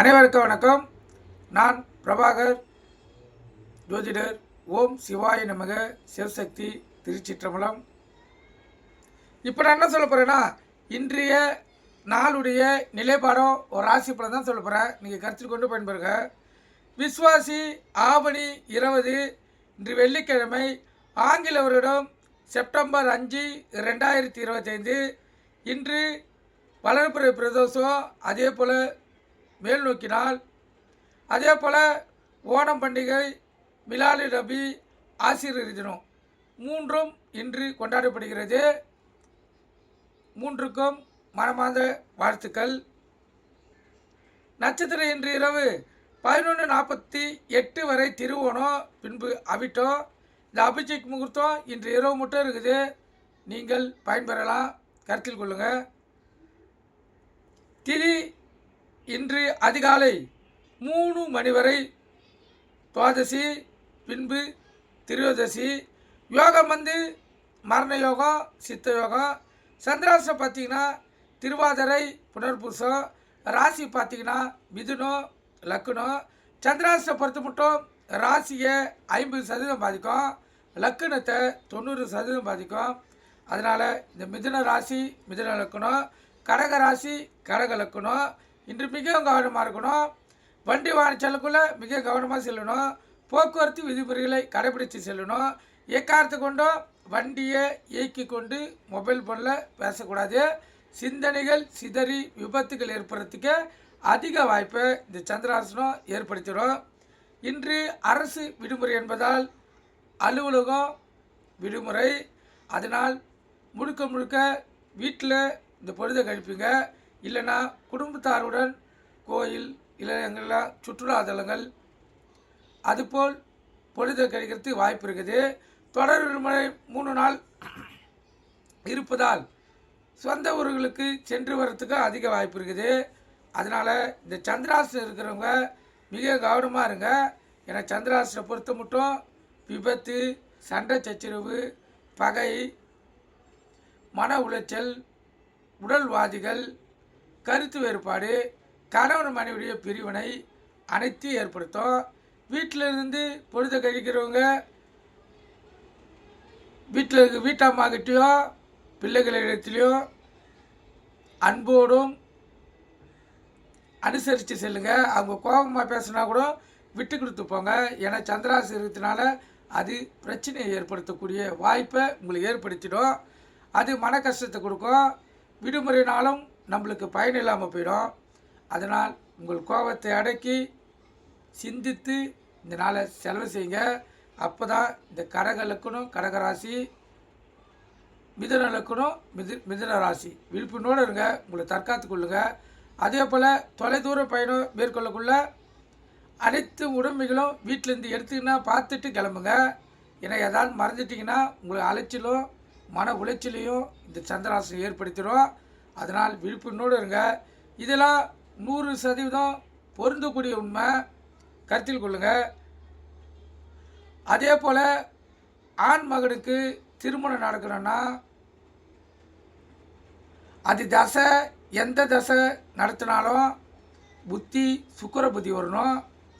அனைவருக்கும் வணக்கம். நான் பிரபாகர் ஜோதிடர் ஓம் சிவாய நமக சிவசக்தி திருச்சிற்றம்பலம். இப்போ நான் என்ன சொல்ல போகிறேன்னா இன்றைய நாளுடைய நிலைப்பாடம் ஒரு ராசி பலன் தான் சொல்ல போகிறேன் நீங்கள் கருத்தில் கொண்டு பயன்பெறுங்க விஸ்வாசி ஆவணி இருபது இன்று வெள்ளிக்கிழமை ஆங்கில வருடம் செப்டம்பர் அஞ்சு ரெண்டாயிரத்தி இருபத்தைந்து. இன்று வளர்ப்புறை பிரதோஷம் அதே போல் மேல் நோக்கினால். அதே போல் ஓணம் பண்டிகை மிலாலி ரபி ஆசிரியர் தினம் மூன்றும் இன்று கொண்டாடப்படுகிறது. மூன்றுக்கும் மனமார்ந்த வாழ்த்துக்கள். நட்சத்திரம் இன்று இரவு பதினொன்று நாற்பத்தி எட்டு வரை திருவோணம் பின்பு அவிட்டோம் இந்த அபிஷேக் முகூர்த்தம் இன்று இரவு மட்டும் இருக்குது. நீங்கள் பயன்பெறலாம். கருத்தில் கொள்ளுங்கள் திதி இன்று அதிகாலை மூணு மணி வரை துவாதசி பின்பு திரியோதசி யோகம் வந்து மரண யோகம் சித்த யோகம் சந்திராசம் பார்த்தீங்கன்னா திருவாதிரை புனர்பூசம் ராசி பார்த்தீங்கன்னா மிதுனம் லக்குனம் சந்திராசத்தை பொறுத்து மட்டும் ராசியை ஐம்பது சதவீதம் பாதிக்கும் லக்குனத்தை தொண்ணூறு சதவீதம் பாதிக்கும். அதனால் இந்த மிதுன ராசி மிதுன லக்குனம் கடக ராசி கடக லக்குனம் இன்று மிகவும் கவனமாக இருக்கணும். வண்டி வாகனம் மிக கவனமாக செல்லணும். போக்குவரத்து விதிமுறைகளை கடைபிடித்து செல்லணும். எக்காரத்தை கொண்டும்? வண்டியை இயக்கி கொண்டு மொபைல் ஃபோனில் பேசக்கூடாது. சிந்தனைகள் சிதறி விபத்துகள் ஏற்படுறதுக்கு அதிக வாய்ப்பை இந்த சந்திராசனம் ஏற்படுத்திடும். இன்று அரசு விடுமுறை என்பதால் அலுவலகம் விடுமுறை. அதனால் முழுக்க முழுக்க வீட்டில் இந்த பொழுதை கழிப்பீங்க. இல்லைன்னா குடும்பத்தாருடன் கோயில் இல்லை எங்கெல்லாம் சுற்றுலா தலங்கள் அதுபோல் பொழுது கழிக்கிறதுக்கு வாய்ப்பு இருக்குது. தொடர் விடுமுறை மூணு நாள் இருப்பதால் சொந்த ஊர்களுக்கு சென்று வர்றதுக்கு அதிக வாய்ப்பு இருக்குது. அதனால் இந்த சந்திராசனம் இருக்கிறவங்க மிக கவனமாக இருங்க. ஏன்னா சந்திராசனை பொறுத்த மட்டும் விபத்து சண்டை சச்சரவு பகை மன உளைச்சல் உடல்வாதிகள் கருத்து வேறுபாடு கணவன் மனைவியுடைய பிரிவினை அனைத்தையும் ஏற்படுத்தும். வீட்டில் இருந்து கழிக்கிறவங்க வீட்டில் இருக்க வீட்டம்மாக்கிட்டேயோ பிள்ளைகளிடத்துலையும் அன்போடும் அனுசரித்து செல்லுங்க. அவங்க கோபமாக பேசுனா கூட விட்டு கொடுத்து போங்க. ஏன்னா சந்திராசி இருக்கிறதுனால அது பிரச்சனையை ஏற்படுத்தக்கூடிய வாய்ப்பை உங்களுக்கு ஏற்படுத்திடும். அது மன கஷ்டத்தை கொடுக்கும். விடுமுறைனாலும் நம்மளுக்கு பயன் இல்லாமல் போயிடும். அதனால் உங்கள் கோபத்தை அடக்கி சிந்தித்து இந்த நாளை செலவு செய்யுங்க. அப்போ தான் இந்த கடக லக்கணம் கடகராசி மிதுன லக்கணம் மிது மிதுன ராசி. விழிப்புணோடு இருங்க உங்களை தற்காத்து கொள்ளுங்க. அதே போல் தொலைதூர பயணம் மேற்கொள்ளக்குள்ள அனைத்து உடமைகளும் வீட்டிலேருந்து எடுத்துக்கினா பார்த்துட்டு கிளம்புங்க. ஏன்னா ஏதாவது மறந்துட்டிங்கன்னா உங்களுக்கு அலைச்சலும் மன உளைச்சலையும் இந்த சந்திராசனம் ஏற்படுத்திடும் அதனால் விழிப்புணோடு இருங்க. இதெல்லாம் நூறு சதவீதம் பொருந்தக்கூடிய உண்மை. கருத்தில் கொள்ளுங்கள் அதே போல் ஆண் மகனுக்கு திருமணம் நடக்கணும்னா அது தசை எந்த தசை நடத்தினாலும் புத்தி சுக்கர புத்தி வரணும்.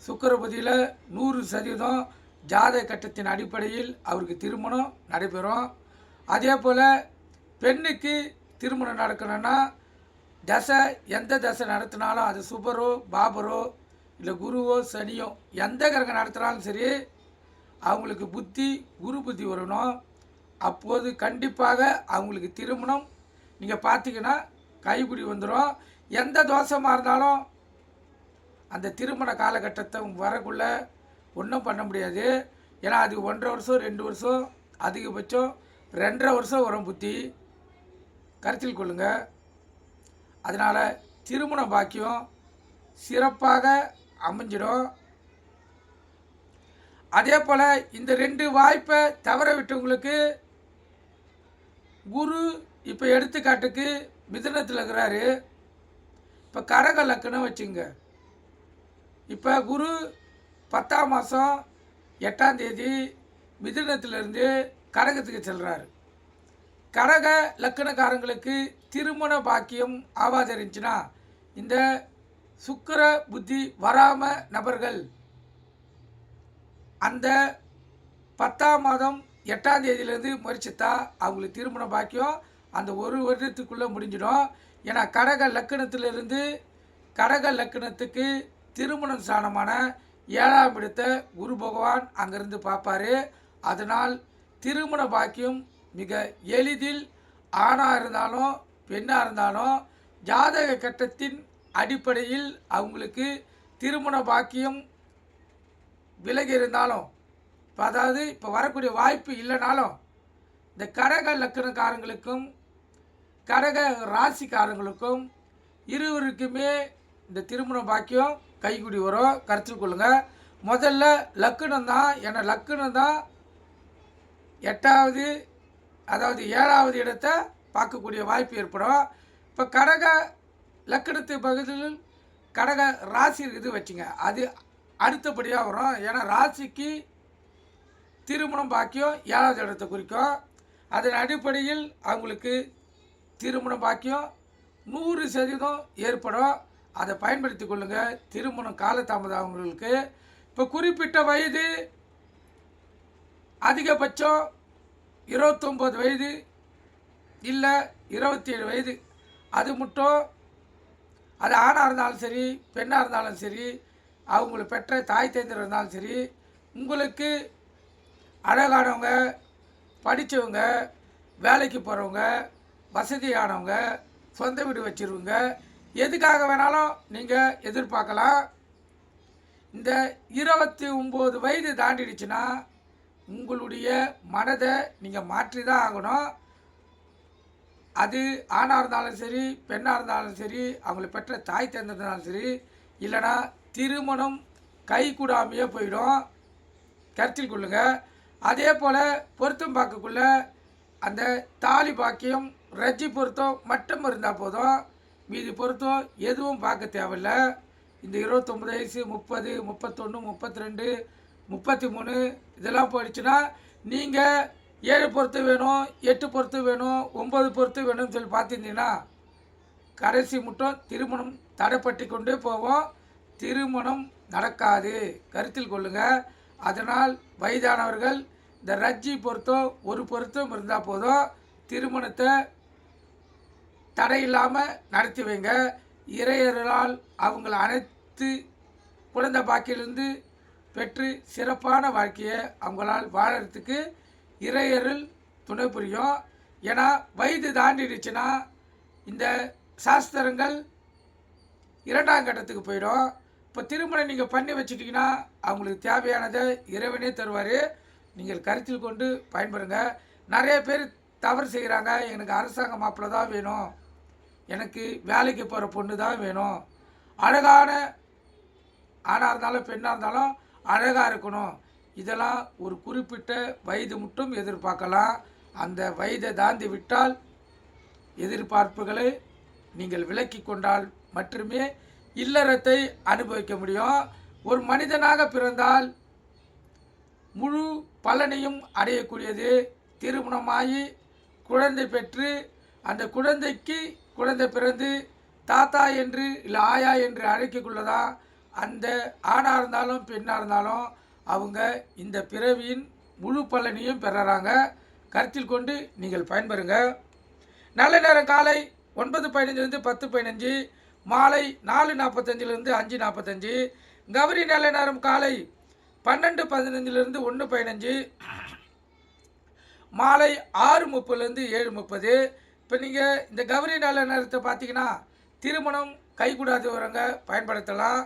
சுக்கர புத்தியில் நூறு சதவீதம் ஜாத கட்டத்தின் அடிப்படையில் அவருக்கு திருமணம் நடைபெறும். அதே போல் பெண்ணுக்கு திருமணம் நடக்கணும்னா தசை எந்த தசை நடத்தினாலும் அது சுபரோ பாபரோ இல்லை குருவோ சனியோ எந்த கிரகம் நடத்தினாலும் சரி அவங்களுக்கு புத்தி குரு புத்தி வரணும். அப்போது கண்டிப்பாக அவங்களுக்கு திருமணம். நீங்கள் பார்த்தீங்கன்னா கைக்குடி வந்துடும் எந்த தோஷமாக இருந்தாலும் அந்த திருமண காலகட்டத்தை வரக்குள்ள ஒன்றும் பண்ண முடியாது. ஏன்னா அது ஒன்றரை வருஷம் ரெண்டு வருஷம் அதிகபட்சம் ரெண்டரை வருஷம் வரும் புத்தி. கருத்தில் கொள்ளுங்கள் அதனால் திருமண பாக்கியம் சிறப்பாக அமைஞ்சிடும். அதே போல் இந்த ரெண்டு வாய்ப்பை தவற விட்டவங்களுக்கு குரு இப்போ எடுத்துக்காட்டுக்கு மிதனத்தில் இருக்கிறாரு. இப்போ கரக லக்குன்னு வச்சுங்க. இப்போ குரு பத்தாம் மாதம் எட்டாம் தேதி மிதுனத்திலிருந்து கடகத்துக்கு செல்கிறாரு கடக லக்கணக்காரங்களுக்கு திருமண பாக்கியம் ஆவாது இருந்துச்சுன்னா இந்த சுக்கிர புத்தி வராம நபர்கள் அந்த பத்தாம் மாதம் எட்டாம் தேதியிலேருந்து முயற்சித்தா அவங்களுக்கு திருமண பாக்கியம் அந்த ஒரு வருடத்துக்குள்ளே முடிஞ்சிடும். ஏன்னா கடக லக்கணத்திலிருந்து கடக லக்கணத்துக்கு திருமணம் ஸ்தானமான ஏழாம் இடத்தை குரு பகவான் அங்கேருந்து பார்ப்பாரு. அதனால் திருமண பாக்கியம் மிக எளிதில் ஆணாக இருந்தாலும் பெண்ணாக இருந்தாலும் ஜாதக கட்டத்தின் அடிப்படையில் அவங்களுக்கு திருமண பாக்கியம் விலகி இருந்தாலும் இப்போ அதாவது இப்போ வரக்கூடிய வாய்ப்பு இல்லைனாலும் இந்த கடக லக்கணக்காரங்களுக்கும் கடக ராசிக்காரங்களுக்கும் இருவருக்குமே இந்த திருமண பாக்கியம் கைக்குடி வரும். கருத்தில் கொள்ளுங்கள் முதல்ல லக்குனம் தான் ஏன்னா லக்கணம் தான் எட்டாவது அதாவது ஏழாவது இடத்தை பார்க்கக்கூடிய வாய்ப்பு ஏற்படும். இப்போ கடக லக்கணத்து பகுதியில் கடக ராசி இருக்குது வச்சுங்க. அது அடுத்தபடியாக வரும். ஏன்னா ராசிக்கு திருமணம் பாக்கியம் ஏழாவது இடத்தை குறிக்கும். அதன் அடிப்படையில் அவங்களுக்கு திருமணம் பாக்கியம் நூறு சதவீதம் ஏற்படும். அதை பயன்படுத்தி கொள்ளுங்கள் திருமணம் காலதாமதம் அவங்களுக்கு. இப்போ குறிப்பிட்ட வயது அதிகபட்சம் இருபத்தொம்போது வயது இல்லை இருபத்தி ஏழு வயது. அது மட்டும் அது ஆணாக இருந்தாலும் சரி பெண்ணாக இருந்தாலும் சரி அவங்கள பெற்ற தாய் தந்தையர் இருந்தாலும் சரி உங்களுக்கு அழகானவங்க படித்தவங்க வேலைக்கு போகிறவங்க வசதியானவங்க சொந்த வீடு வச்சுருவங்க எதுக்காக வேணாலும் நீங்கள் எதிர்பார்க்கலாம். இந்த இருபத்தி ஒம்பது வயது தாண்டிடுச்சுன்னா உங்களுடைய மனதை நீங்கள் மாற்றி தான் ஆகணும். அது ஆணாக இருந்தாலும் சரி பெண்ணாக இருந்தாலும் சரி அவங்கள பெற்ற தாய் தந்திருந்தாலும் சரி இல்லைனா திருமணம் கை கூடாமையே போயிடும். கருத்தில் கொள்ளுங்க. அதே போல் பொருத்தம் பார்க்கக்குள்ள அந்த தாலி பாக்கியம் ரஜ்ஜி பொருத்தம் மட்டும் இருந்தால் போதும். மீதி பொருத்தம் எதுவும் பார்க்க தேவையில்ல. இந்த இருபத்தொம்பது வயசு முப்பது முப்பத்தொன்று முப்பத்தி ரெண்டு முப்பத்தி மூணு இதெல்லாம் போயிடுச்சுன்னா நீங்கள் ஏழு பொருத்து வேணும் எட்டு பொருத்து வேணும் ஒம்பது பொருத்து வேணும்னு சொல்லி பார்த்துருந்தீங்கன்னா கடைசி மட்டும் திருமணம் தடைப்பட்டு கொண்டே போவோம். திருமணம் நடக்காது. கருத்தில் கொள்ளுங்கள் அதனால் வயதானவர்கள் இந்த ரஜ்ஜி பொருத்தம் ஒரு பொருத்தம் இருந்தால் போதும். திருமணத்தை தடையில்லாமல் நடத்தி வைங்க. இறையர்களால் அவங்களை அனைத்து குழந்தை பாக்கியிலிருந்து பெற்று சிறப்பான வாழ்க்கையை அவங்களால் வாழறதுக்கு இறையருள் துணை புரியும். ஏன்னா வயது தாண்டிடுச்சுன்னா இந்த சாஸ்திரங்கள் இரண்டாம் கட்டத்துக்கு போயிடும். இப்போ திருமணம் நீங்கள் பண்ணி வச்சிட்டிங்கன்னா அவங்களுக்கு தேவையானதை இறைவனே தருவார். நீங்கள் கருத்தில் கொண்டு பயன்படுங்க. நிறைய பேர் தவறு செய்கிறாங்க எனக்கு அரசாங்க மாப்பிள்ளை தான் வேணும். எனக்கு வேலைக்கு போகிற பொண்ணு தான் வேணும். அழகான ஆணாக இருந்தாலும் பெண்ணாக இருந்தாலும் அழகாக இருக்கணும். இதெல்லாம் ஒரு குறிப்பிட்ட வயது மட்டும் எதிர்பார்க்கலாம். அந்த வயதை தாண்டி விட்டால் எதிர்பார்ப்புகளை நீங்கள் விலக்கி கொண்டால் மட்டுமே இல்லறத்தை அனுபவிக்க முடியும். ஒரு மனிதனாக பிறந்தால் முழு பலனையும் அடையக்கூடியது. திருமணமாகி குழந்தை பெற்று அந்த குழந்தைக்கு குழந்தை பிறந்து தாத்தா என்று இல்லை ஆயா என்று அழைக்கக்குள்ளதான் அந்த ஆணாக இருந்தாலும் பெண்ணாக இருந்தாலும் அவங்க இந்த பிறவியின் முழு பலனையும் பெறுறாங்க. கருத்தில் கொண்டு நீங்கள் பயன்பெறுங்க. நல்ல நேரம் காலை ஒன்பது பதினஞ்சுலேருந்து பத்து பதினஞ்சு மாலை நாலு நாற்பத்தஞ்சிலிருந்து அஞ்சு நாற்பத்தஞ்சு கௌரி நல்ல நேரம் காலை பன்னெண்டு பதினஞ்சிலிருந்து ஒன்று பதினஞ்சு மாலை ஆறு முப்பதுலேருந்து ஏழு முப்பது. இப்போ நீங்கள் இந்த கௌரி நல்ல நேரத்தை பார்த்தீங்கன்னா திருமணம் கைகூடாதவரங்க பயன்படுத்தலாம்.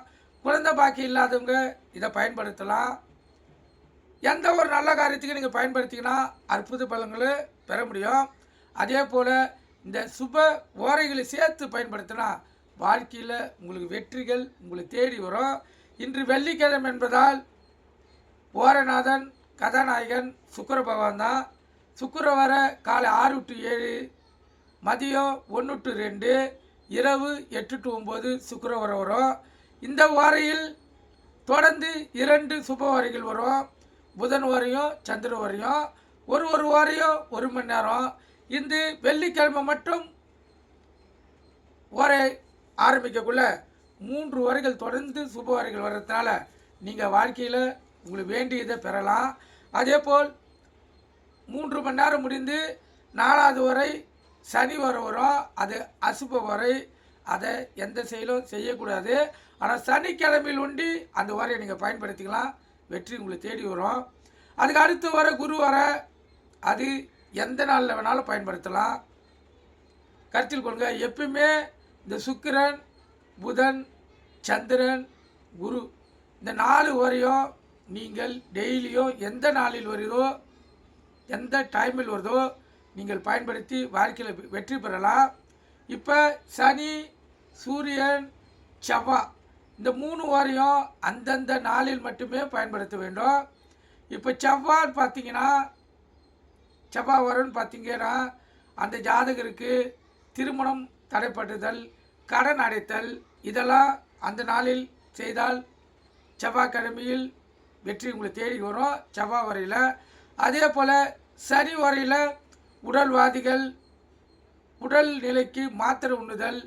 குழந்தை பாக்கி இல்லாதவங்க இதை பயன்படுத்தலாம். எந்த ஒரு நல்ல காரியத்துக்கு நீங்கள் பயன்படுத்திங்கன்னா அற்புத பலன்களை பெற முடியும். அதே போல் இந்த சுப ஓரைகளை சேர்த்து பயன்படுத்தினா வாழ்க்கையில் உங்களுக்கு வெற்றிகள் உங்களை தேடி வரும். இன்று வெள்ளிக்கிழமை என்பதால் ஓரநாதன் கதாநாயகன் சுக்கர பகவான் தான். சுக்கிர காலை ஆறு டு ஏழு மதியம் ஒன்று டு ரெண்டு இரவு எட்டு டு ஒம்பது சுக்கிர வரும். இந்த வாரையில் தொடர்ந்து இரண்டு சுப வாரிகள் வரும் புதன் வாரியம் சந்திர வாரியம் ஒரு ஒரு வாரியம் ஒரு மணி நேரம். இந்த வெள்ளிக்கிழமை மட்டும் ஓரை ஆரம்பிக்கக்குள்ள மூன்று வரைகள் தொடர்ந்து சுப வரைகள் வர்றதுனால நீங்கள் வாழ்க்கையில் உங்களுக்கு வேண்டியதை பெறலாம். அதே போல் மூன்று மணி நேரம் முடிந்து நாலாவது வரை சனி வர வரும். அது அசுப வரை அதை எந்த செயலும் செய்யக்கூடாது. ஆனால் சனிக்கிழமையில் உண்டி அந்த வரையை நீங்கள் பயன்படுத்திக்கலாம். வெற்றி உங்களை தேடி வரும். அதுக்கு அடுத்து வர குரு வர அது எந்த நாளில் வேணாலும் பயன்படுத்தலாம். கருத்தில் கொள்க எப்பயுமே இந்த சுக்கிரன் புதன் சந்திரன் குரு இந்த நாலு வரையும் நீங்கள் டெய்லியும் எந்த நாளில் வருதோ எந்த டைமில் வருதோ நீங்கள் பயன்படுத்தி வாழ்க்கையில் வெற்றி பெறலாம். இப்போ சனி சூரியன் செவ்வாய் இந்த மூணு வாரியம் அந்தந்த நாளில் மட்டுமே பயன்படுத்த வேண்டும். இப்போ செவ்வாய் பார்த்தீங்கன்னா செவ்வாய் வரும்னு பார்த்தீங்கன்னா அந்த ஜாதகருக்கு திருமணம் தடைப்பட்டுதல் கடன் அடைத்தல் இதெல்லாம் அந்த நாளில் செய்தால் செவ்வாய்க்கிழமையில் வெற்றி உங்களை தேடி வரும் செவ்வாய் வரையில். அதே போல் சனி வரையில் உடல்வாதிகள் உடல் நிலைக்கு மாத்திரை உண்ணுதல்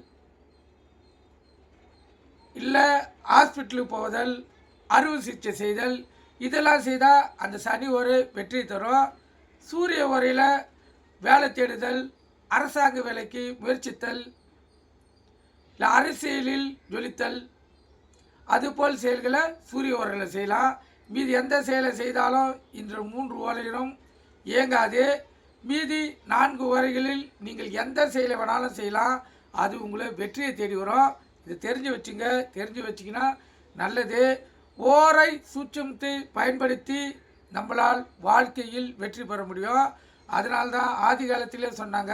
இல்லை ஹாஸ்பிட்டலுக்கு போவதல் அறுவை சிகிச்சை செய்தல் இதெல்லாம் செய்தால் அந்த சனி ஒரு வெற்றி தரும். சூரிய உரையில் வேலை தேடுதல் அரசாங்க வேலைக்கு முயற்சித்தல் இல்லை அரசியலில் ஜொலித்தல். அதுபோல் செயல்களை சூரிய உரையில் செய்யலாம். மீதி எந்த செயலை செய்தாலும் இன்று மூன்று ஓரையிலும் இயங்காது. மீதி நான்கு வரைகளில் நீங்கள் எந்த செயலை வேணாலும் செய்யலாம். அது உங்களை வெற்றியை தேடி வரும். இதை தெரிஞ்சு வச்சுங்க. தெரிஞ்சு வச்சிங்கன்னா நல்லது. ஓரை சூட்சமத்தை பயன்படுத்தி நம்மளால் வாழ்க்கையில் வெற்றி பெற முடியும். அதனால்தான் ஆதி காலத்திலே சொன்னாங்க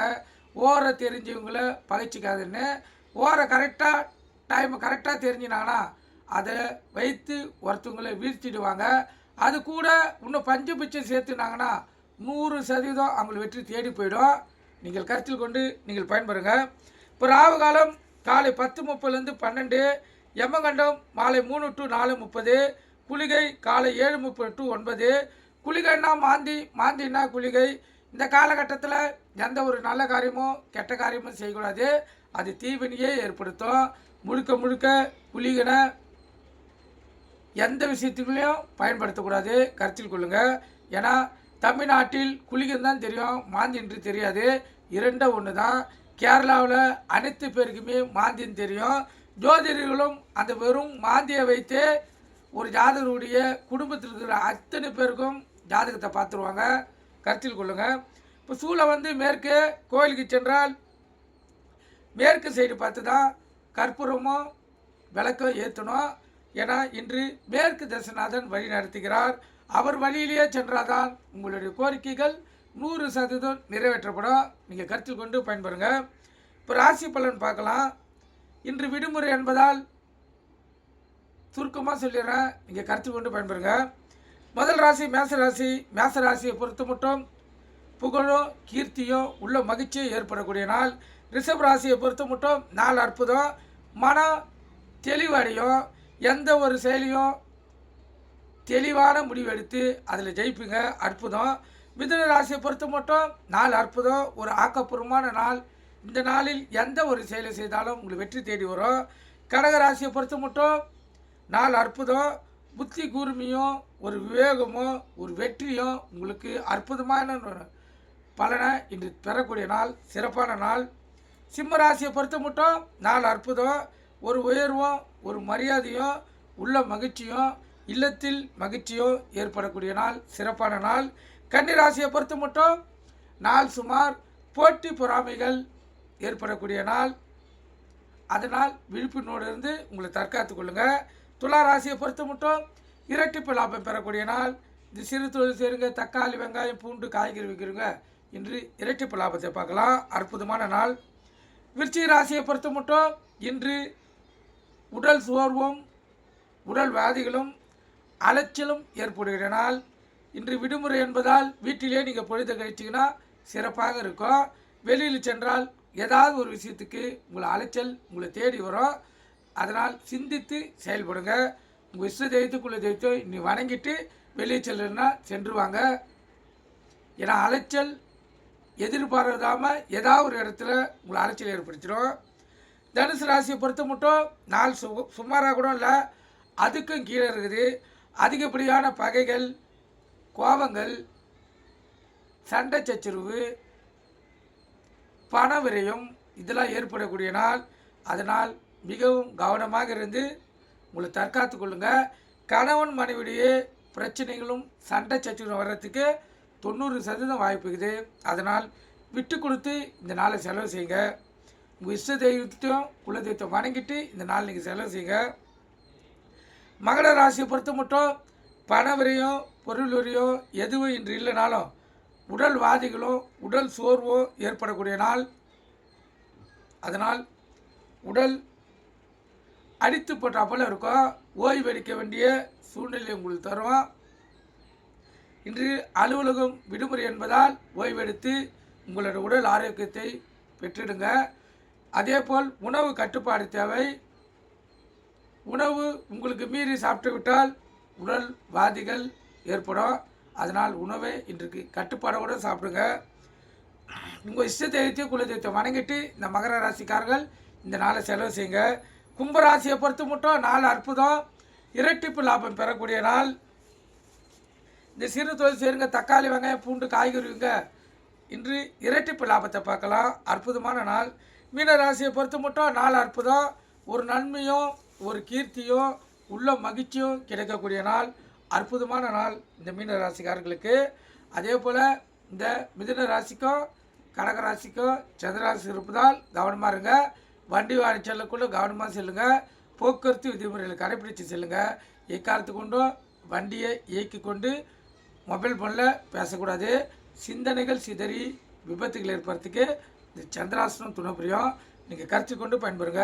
ஓரை தெரிஞ்சவங்களை பகைச்சிக்காதுன்னு. ஓரை கரெக்டாக டைம் கரெக்டாக தெரிஞ்சினாங்கன்னா அதை வைத்து ஒருத்தவங்களை வீழ்த்திடுவாங்க. அது கூட இன்னும் பஞ்சு பிச்சை சேர்த்துனாங்கன்னா நூறு சதவீதம் அவங்களுக்கு வெற்றி தேடி போயிடும். நீங்கள் கருத்தில் கொண்டு நீங்கள் பயன்பெறுங்க. இப்போ ராவு காலம் காலை பத்து முப்பதுலேருந்து பன்னெண்டு எம்மகண்டம் மாலை மூணு டு நாலு முப்பது குளிகை காலை ஏழு முப்பது டு ஒன்பது. குளிகைன்னா மாந்தி மாந்தின்னா குளிகை. இந்த காலகட்டத்தில் எந்த ஒரு நல்ல காரியமும் கெட்ட காரியமும் செய்யக்கூடாது. அது தீவினையே ஏற்படுத்தும். முழுக்க முழுக்க குளிகனை எந்த விஷயத்துக்குள்ளேயும் பயன்படுத்தக்கூடாது. கருத்தில் கொள்ளுங்கள் ஏன்னா தமிழ்நாட்டில் குளிகன் தான் தெரியும் மாந்தின்று தெரியாது. இரண்ட ஒன்று தான் கேரளாவில் அனைத்து பேருக்குமே மாந்தின்னு தெரியும். ஜோதிடர்களும் அந்த வெறும் மாந்தியை வைத்து ஒரு ஜாதகருடைய குடும்பத்தில் இருக்கிற அத்தனை பேருக்கும் ஜாதகத்தை பார்த்துருவாங்க. கருத்தில் கொள்ளுங்கள் இப்போ சூளை வந்து மேற்கு கோயிலுக்கு சென்றால் மேற்கு சைடு பார்த்து தான் கற்பூரமும் விளக்கம் ஏற்றணும். ஏன்னா இன்று மேற்கு தசநாதன் வழி நடத்துகிறார் அவர் வழியிலேயே சென்றால்தான் உங்களுடைய கோரிக்கைகள் நூறு சதவீதம் நிறைவேற்றப்படும். நீங்கள் கருத்தில் கொண்டு பயன்பெறுங்க. இப்போ ராசி பலன் பார்க்கலாம். இன்று விடுமுறை என்பதால் சுருக்கமாக சொல்லிடுறேன். நீங்கள் கருத்தில் கொண்டு பயன்பெறுங்க. முதல் ராசி மேச ராசி. மேச ராசியை பொறுத்த மட்டும் புகழும் கீர்த்தியும் உள்ள மகிழ்ச்சியும் ஏற்படக்கூடிய நாள். ரிஷப் ராசியை பொறுத்த மட்டும் நாள் அற்புதம். மன தெளிவடையும். எந்த ஒரு செயலியும் தெளிவான முடிவு எடுத்து அதில் ஜெயிப்புங்க. அற்புதம். மிதுன ராசியை பொறுத்த மட்டும் நாள் அற்புதம். ஒரு ஆக்கப்பூர்வமான நாள். இந்த நாளில் எந்த ஒரு செயலை செய்தாலும் உங்களுக்கு வெற்றி தேடி வரும். கடக ராசியை பொறுத்த மட்டும் நாள் அற்புதம். புத்தி கூர்மையும் ஒரு விவேகமும் ஒரு வெற்றியும் உங்களுக்கு அற்புதமான பலனை இன்று பெறக்கூடிய நாள். சிறப்பான நாள். சிம்ம ராசியை பொறுத்த மட்டும் நாள் அற்புதம். ஒரு உயர்வும் ஒரு மரியாதையும் உள்ள மகிழ்ச்சியும் இல்லத்தில் மகிழ்ச்சியோ ஏற்படக்கூடிய நாள் சிறப்பான நாள். கன்னிராசியை ராசியை மட்டும் நாள் சுமார் போட்டி பொறாமைகள் ஏற்படக்கூடிய நாள். அதனால் விழிப்புணோடு இருந்து உங்களை தற்காத்து கொள்ளுங்க. துலா ராசியை பொறுத்த மட்டும் இரட்டிப்பு லாபம் பெறக்கூடிய நாள். இந்த சிறு தொழில் செய்யுங்க தக்காளி வெங்காயம் பூண்டு காய்கறி வைக்கிறவங்க இன்று இரட்டிப்பு லாபத்தை பார்க்கலாம். அற்புதமான நாள். விருச்சிக ராசியை பொறுத்த மட்டும் இன்று உடல் சோர்வும் உடல் வியாதிகளும் அலைச்சலும் ஏற்படுகிறனால் இன்று விடுமுறை என்பதால் வீட்டிலே நீங்கள் பொழுது கழிச்சிங்கன்னா சிறப்பாக இருக்கும். வெளியில் சென்றால் ஏதாவது ஒரு விஷயத்துக்கு உங்களை அலைச்சல் உங்களை தேடி வரும். அதனால் சிந்தித்து செயல்படுங்க. உங்கள் இஷ்ட தெய்வத்துக்குள்ள தெய்வத்தை நீ வணங்கிட்டு வெளியே செல்லுன்னா சென்றுவாங்க ஏன்னா அலைச்சல் எதிர்பாராதாமல் ஏதாவது ஒரு இடத்துல உங்களை அலைச்சல் ஏற்படுத்திடும். தனுசு ராசியை பொறுத்த மட்டும் நாள் சு சுமாராக கூட இல்லை அதுக்கும் கீழே இருக்குது. அதிகப்படியான பகைகள் கோபங்கள் சண்டை சச்சரவு பண விரயம் இதெல்லாம் ஏற்படக்கூடிய நாள். அதனால் மிகவும் கவனமாக இருந்து உங்களை தற்காத்து கொள்ளுங்கள் கணவன் மனைவிடையே பிரச்சனைகளும் சண்டை சச்சரவு வர்றதுக்கு தொண்ணூறு சதவீதம் வாய்ப்பு இருக்குது. அதனால் விட்டு கொடுத்து இந்த நாளை செலவு செய்யுங்க. உங்கள் இஷ்ட தெய்வத்தையும் குலதெய்வத்தை வணங்கிட்டு இந்த நாள் நீங்கள் செலவு செய்யுங்க. மகர ராசியை பொறுத்த மட்டும் பணவரையும் பொருள் வரையும் எதுவும் இன்று இல்லைனாலும் உடல் வாதிகளோ உடல் சோர்வோ ஏற்படக்கூடிய நாள். அதனால் உடல் அடித்து போட்டால் போல இருக்கும் ஓய்வெடுக்க வேண்டிய சூழ்நிலை உங்களுக்கு தரும். இன்று அலுவலகம் விடுமுறை என்பதால் ஓய்வெடுத்து உங்களோட உடல் ஆரோக்கியத்தை பெற்றிடுங்க. அதேபோல் உணவு கட்டுப்பாடு தேவை. உணவு உங்களுக்கு மீறி சாப்பிட்டு விட்டால் உடல் வாதிகள் ஏற்படும். அதனால் உணவை இன்றைக்கு கட்டுப்பாடோடு சாப்பிடுங்க. உங்கள் இஷ்ட தெய்வத்தையும் குல தெய்வத்தை வணங்கிட்டு இந்த மகர ராசிக்காரர்கள் இந்த நாளை செலவு செய்யுங்க. கும்பராசியை பொறுத்து மட்டும் நாள் அற்புதம். இரட்டிப்பு லாபம் பெறக்கூடிய நாள். இந்த சிறு தொழில் செய்யுங்க. தக்காளி வெங்காயம் பூண்டு காய்கறிங்க இன்று இரட்டிப்பு லாபத்தை பார்க்கலாம். அற்புதமான நாள். மீன ராசியை பொறுத்து மட்டும் நாள் அற்புதம். ஒரு நன்மையும் ஒரு கீர்த்தியும் உள்ள மகிழ்ச்சியும் கிடைக்கக்கூடிய நாள் அற்புதமான நாள் இந்த மீன ராசிக்காரர்களுக்கு. அதே போல் இந்த மிதுன ராசிக்கும் கடகராசிக்கும் சந்திராசி இருப்பதால் கவனமாக இருங்க. வண்டி வாங்கி கவனமாக செல்லுங்க. போக்குவரத்து விதிமுறைகளை கடைபிடித்து செல்லுங்க. எக்காலத்து கொண்டும் வண்டியை இயக்கி கொண்டு மொபைல் ஃபோனில் பேசக்கூடாது. சிந்தனைகள் சிதறி விபத்துகள் ஏற்படுறதுக்கு இந்த சந்திராசனம் துணை புரியும். நீங்கள் கருத்து கொண்டு பயன்பெறுங்க.